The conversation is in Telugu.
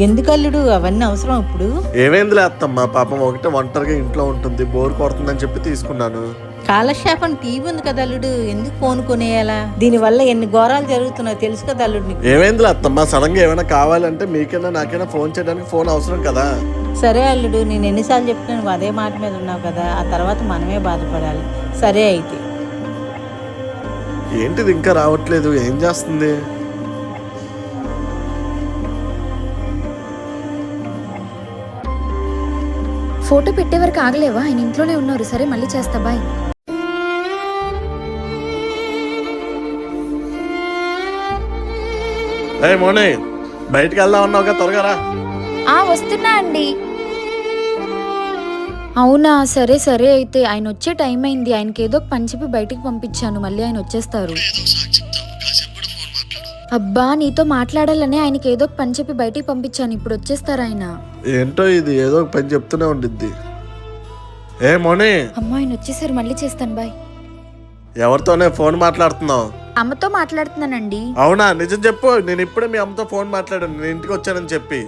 ఎందుకు అల్లుడు అవన్నీ అవసరం ఇప్పుడు. ఏమైందిలే అత్తమ్మ? పాపం ఒకటే ఒంటరిగా ఇంట్లో ఉంటుంది. బోర్ కొడుతుందని చెప్పి తీసుకున్నాను. కాలక్షేపం టీవీ ఉంది కదా అల్లుడు. ఎందుకు ఫోన్ కొనేయాలా? దీనివల్ల ఎన్ని ఘోరాలు జరుగుతున్నాయో తెలుసు కదా అల్లుడు నీకు. ఏమైందిలే అత్తమ్మ? సడన్గా ఏమైనా కావాలంటే మీకైనా నాకైనా ఫోన్ చేయడానికి ఫోన్ అవసరం కదా. సరే అల్లుడు నేను ఎన్నిసార్లు చెప్తున్నా నువ్వు అదే మాట మీద ఉన్నావు కదా. ఆ తర్వాత మనమే బాధపడాలి. సరే అయితే. ఏంటిది ఇంకా రావట్లేదు? ఏం చేస్తుంది? ఫోటో పెట్టే వరకు ఆగలేవా? ఆయన ఇంట్లోనే ఉన్నారు. సరే మళ్ళీ చేస్తా. బాయ్. మోనే బయటికి వెళ్దాం అన్నావుగా త్వరగా రా. ఆ వస్తున్నా అండి. అవునా? సరే సరే అయితే. ఆయన వచ్చే టైం అయింది. ఆయనకి ఏదో పని చెప్పి బయటికి పంపించాను. మళ్ళీ ఆయన వచ్చేస్తారు. అబ్బా నీతో మాట్లాడాలని ఆయనకి ఏదో ఒక పని చెప్పి బయటికి పంపించాను. ఇప్పుడు వచ్చేస్తారు ఆయన? ఏంటో ఇది ఏదో ఒక పని చెప్తూనే ఉండిద్ది. ఏ మోనే! అమ్మా ఆయన వచ్చేసారు మళ్ళీ చేస్తాను బాయ్. ఎవరితోనే ఫోన్ మాట్లాడుతున్నావు? అమ్మతో మాట్లాడుతున్నానండి. అవునా? నిజం చెప్పు నేను ఇప్పుడే మీ అమ్మతో ఫోన్ మాట్లాడాను నేను ఇంటికి వచ్చానని చెప్పి.